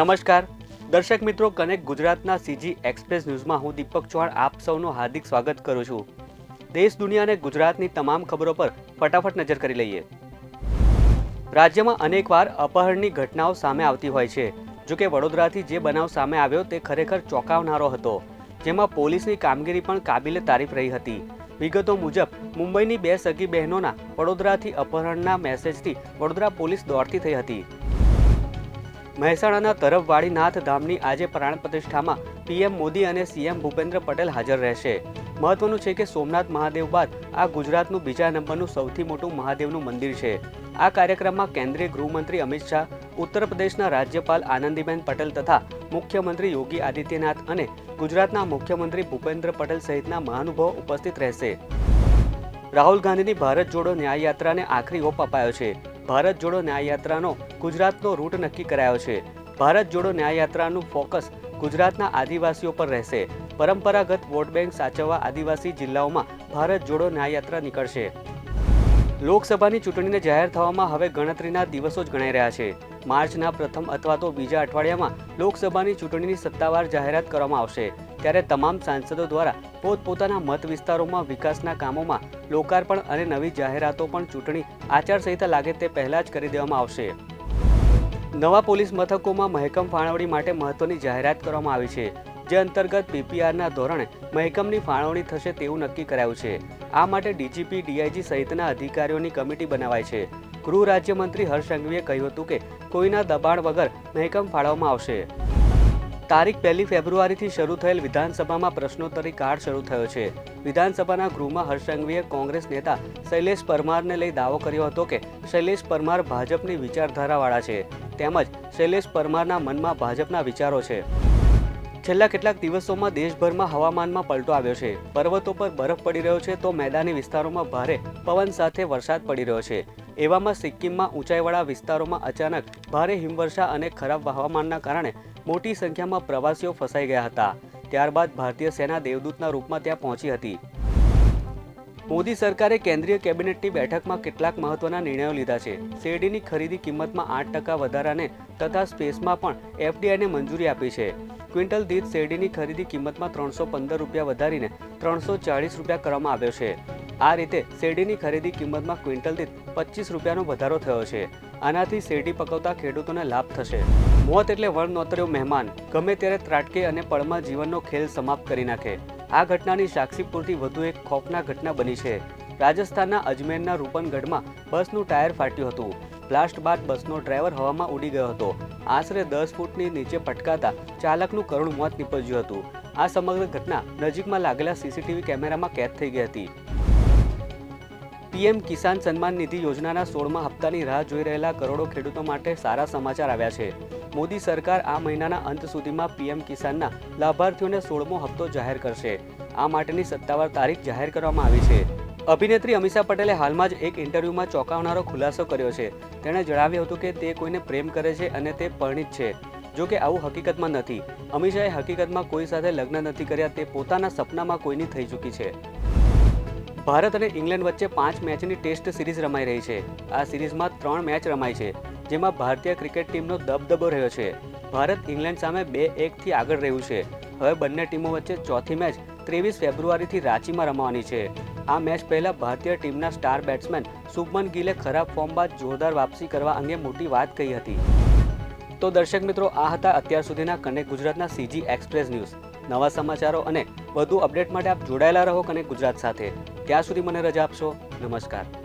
નમસ્કાર. દર્શક મિત્રો, કનેક્ટ ગુજરાતના સીજી એક્સપ્રેસ ન્યૂઝમાં હું દીપક ચૌહાણ આપ સૌનું હાર્દિક સ્વાગત કરું છું. દેશ દુનિયાને ગુજરાતની તમામ ખબરો પર ફટાફટ નજર કરી લઈએ. રાજ્યમાં અનેકવાર અપહરણની ઘટનાઓ સામે આવતી હોય છે. જો કે વડોદરાથી જે બનાવ સામે આવ્યો તે ખરેખર ચોંકાવનારો હતો. જેમાં પોલીસની કામગીરી પણ કાબિલે તારીફ રહી હતી. વિગતો મુજબ, મુંબઈની બે સગી બહેનોના વડોદરાથી અપહરણના મેસેજથી વડોદરા પોલીસ દોડતી થઈ હતી. મહેસાણાના તરફવાળીનાથ ધામની આજે પ્રાણ પ્રતિષ્ઠામાં પીએમ મોદી અને સીએમ ભૂપેન્દ્ર પટેલ હાજર રહેશે. મહત્વનું છે કે સોમનાથ મહાદેવ બાદ આ ગુજરાતનું બીજા નંબરનું સૌથી મોટું મહાદેવનું મંદિર છે. આ કાર્યક્રમમાં કેન્દ્રીય ગૃહમંત્રી અમિત શાહ, ઉત્તર પ્રદેશના રાજ્યપાલ આનંદીબેન પટેલ તથા મુખ્યમંત્રી યોગી આદિત્યનાથ અને ગુજરાતના મુખ્યમંત્રી ભૂપેન્દ્ર પટેલ સહિતના મહાનુભાવો ઉપસ્થિત રહેશે. રાહુલ ગાંધીની ભારત જોડો ન્યાય યાત્રાને આખરી ઓપ અપાયો છે. ભારત જોડો ન્યાયયાત્રાનો ગુજરાતનો રૂટ નક્કી કરાયો છે. ભારત જોડો ન્યાયયાત્રાનું ફોકસ ગુજરાતના આદિવાસીઓ પર રહેશે. પરંપરાગત વોટ બેંક સાચવવા આદિવાસી જિલ્લાઓમાં ભારત જોડો ન્યાયયાત્રા નીકળશે. લોકસભાની ચૂંટણીને જાહેર થવામાં હવે ગણતરીના દિવસો જ ગણાઈ રહ્યા છે. માર્ચના પ્રથમ અથવા તો બીજા અઠવાડિયામાં લોકસભાની ચૂંટણીની સત્તાવાર જાહેરાત કરવામાં આવશે. ત્યારે તમામ સાંસદો દ્વારા પોતપોતાના મત વિસ્તારોમાં વિકાસના કામોમાં લોકાર્પણ અને નવી જાહેરાતો પણ ચૂંટણી આચારસંહિતા લાગે તે પહેલા જ કરી દેવામાં આવશે. નવા પોલીસ મથકોમાં મહેકમ ફાળવણી માટે મહત્વની જાહેરાત કરવામાં આવી છે. જે અંતર્ગત પીપીઆરના ધોરણે મહેકમની ફાળવણી થશે તેવું નક્કી કરાયું છે. આ માટે ડીજીપી, ડીઆઈજી સહિતના અધિકારીઓની કમિટી બનાવાય છે. ગૃહ રાજ્યમંત્રી હર્ષ સંઘવીએ કહ્યું હતું કે કોઈના દબાણ વગર મહેકમ ફાળવવામાં આવશે. તારીખ પહેલી ફેબ્રુઆરીથી શરૂ થયેલ વિધાનસભામાં પ્રશ્નોત્તરી કાળ શરૂ થયો છે. વિધાનસભાના ગૃહમાં હર્ષ સંઘવીએ કોંગ્રેસ નેતા શૈલેષ પરમારને લઈ દાવો કર્યો હતો કે શૈલેષ પરમાર ભાજપની વિચારધારાવાળા છે. તેમજ શૈલેષ પરમારના મનમાં ભાજપના વિચારો છે. છેલ્લા કેટલાક દિવસોમાં દેશભરમાં હવામાનમાં પલટો આવ્યો છે. પર્વતો પર બરફ પડી રહ્યો છે તો મેદાની વિસ્તારોમાં ભારે પવન સાથે વરસાદ પડી રહ્યો છે. એવામાં સિક્કિમમાં ઊંચાઈવાળા વિસ્તારોમાં અચાનક ભારે હિમવર્ષા અને ખરાબ હવામાનના કારણે મોટી સંખ્યામાં પ્રવાસીઓ ફસાઈ ગયા હતા. ત્યારબાદ ભારતીય સેના દેવદૂતના રૂપમાં ત્યાં પહોંચી હતી. મોદી સરકારે કેન્દ્રીય કેબિનેટની બેઠકમાં કેટલાક મહત્વના નિર્ણયો લીધા છે. શેરડીની ખરીદી કિંમતમાં આઠ ટકા વધારાને તથા સ્પેસમાં પણ એફડીઆઈને મંજૂરી આપી છે. ક્વિન્ટલ દીઠ શેરડીની ખરીદી કિંમતમાં ત્રણસો પંદર રૂપિયા વધારીને ત્રણસો ચાળીસ રૂપિયા કરવામાં આવ્યો છે. આ રીતે શેરડીની ખરીદી કિંમતમાં ક્વિન્ટલ દીઠ પચીસ રૂપિયાનો વધારો થયો છે. આનાથી શેરડી પકવતા ખેડૂતોને લાભ થશે. મોત એટલે વણ નોતર્યો મહેમાન. ગમે ત્યારે ત્રાટકે અને પળમાં જીવનનો ખેલ સમાપ્ત કરી નાખે. આ ઘટનાની સાક્ષીપુરથી વધુ એક ખોફના ઘટના બની છે. રાજસ્થાનના અજમેરના રૂપનગઢમાં બસનું ટાયર ફાટ્યું હતું. બ્લાસ્ટ બાદ બસનો ડ્રાઈવર હવામાં ઉડી ગયો હતો. આશરે દસ ફૂટની નીચે પટકાતા ચાલકનું કરુણ મોત નીપજ્યું હતું. આ સમગ્ર ઘટના નજીકમાં લાગેલા સીસીટીવી કેમેરામાં કેદ થઈ ગઈ હતી. પીએમ કિસાન સન્માન નિધિ યોજનાના સોળમા હપ્તાની રાહ જોઈ રહેલા કરોડો ખેડૂતો માટે સારા સમાચાર આવ્યા છે. મોદી સરકાર આ મહિનાના અંત સુધીમાં પીએમ કિસાનના લાભાર્થીઓને સોળમો હપ્તો જાહેર કરશે. આ માટેની સત્તાવાર તારીખ જાહેર કરવામાં આવી છે. અભિનેત્રી અમીષા પટેલે હાલમાં જ એક ઇન્ટરવ્યુમાં ચોંકાવનારો ખુલાસો કર્યો છે. તેણે જણાવ્યું હતું કે તે કોઈને પ્રેમ કરે છે અને તે પરણિત છે. જો કે આવું હકીકતમાં નથી. અમીષાએ હકીકતમાં કોઈ સાથે લગ્ન નથી કર્યા, તે પોતાના સપનામાં કોઈની થઈ ચૂકી છે. ભારત અને ઇંગ્લેન્ડ વચ્ચે પાંચ મેચની ટેસ્ટ સિરીઝ રમાઈ રહી છે. આ સિરીઝમાં ત્રણ મેચ રમાઈ છે, જેમાં ભારતીય ક્રિકેટ ટીમનો દબદબો રહ્યો છે. ભારત ઇંગ્લેન્ડ સામે બે એકથી આગળ રહ્યું છે. હવે બંને ટીમો વચ્ચે ચોથી મેચ ત્રેવીસ ફેબ્રુઆરીથી રાંચીમાં રમવાની છે. આ મેચ પહેલા ભારતીય ટીમના સ્ટાર બેટ્સમેન શુભમન ગિલે ખરાબ ફોર્મ બાદ જોરદાર વાપસી કરવા અંગે મોટી વાત કહી હતી. તો દર્શક મિત્રો, આ હતા અત્યાર સુધીના કનેક્ટ ગુજરાતના સીજી એક્સપ્રેસ ન્યૂઝ નવા સમાચારો અને વધુ અપડેટ માટે આપ જોડાયેલા રહો કનેક્ટ ગુજરાત સાથે. ત્યાં સુધી મને રજા આપશો. નમસ્કાર.